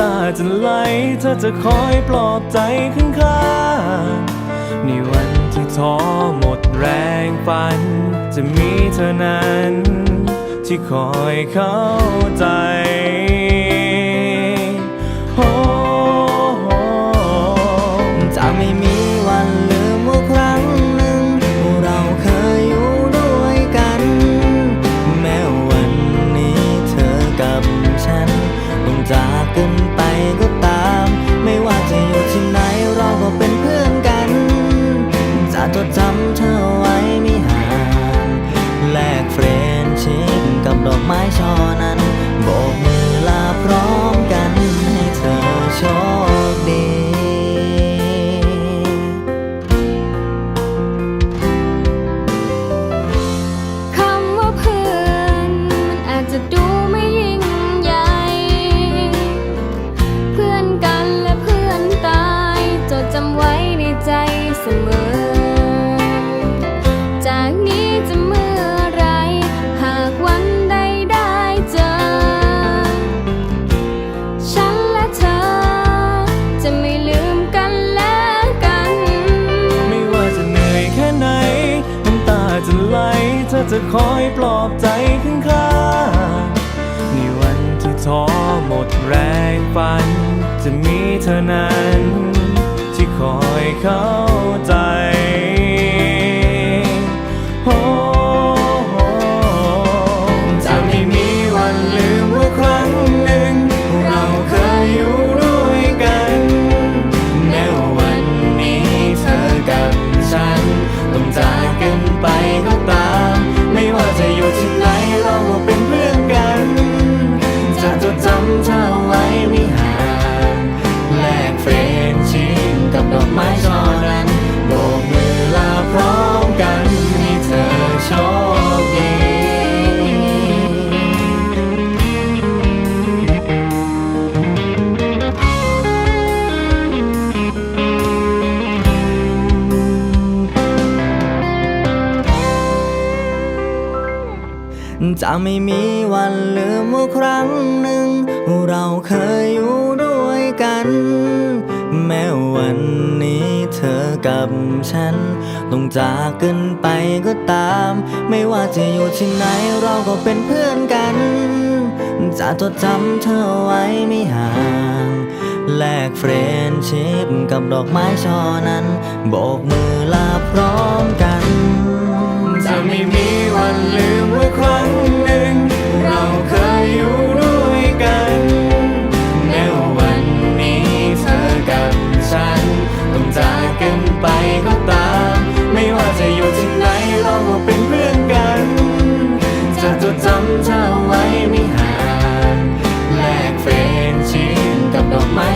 ำตาจะไหลเธอจะคอยปลอบใจข้างข้างๆในวันที่ท้อหมดแรงฝัน จะมีเธอนั้น ที่คอยเข้าใจ คอยปลอบใจข้างข้างในวันที่ท้อหมดแรงฝัน จะมีเธอนั้น ไม้ช่อนั้นโบกมือลาพร้อมกันให้เธอโชคดีจะไม่มีวันลืมว่าครั้งหนึ่ง เราเคยอยู่ กับฉัน ต้องจากกันไปก็ตาม ไม่ว่าจะอยู่ที่ไหนเราก็เป็นเพื่อนกัน จะจดจำเธอไว้ไม่ห่างแลกเฟรนชิพกับดอกไม้ช่อนั้นโบกมือลาพร้อมกัน จะไม่มีวันลืมว่าครั้ง จีนกับดอกไม้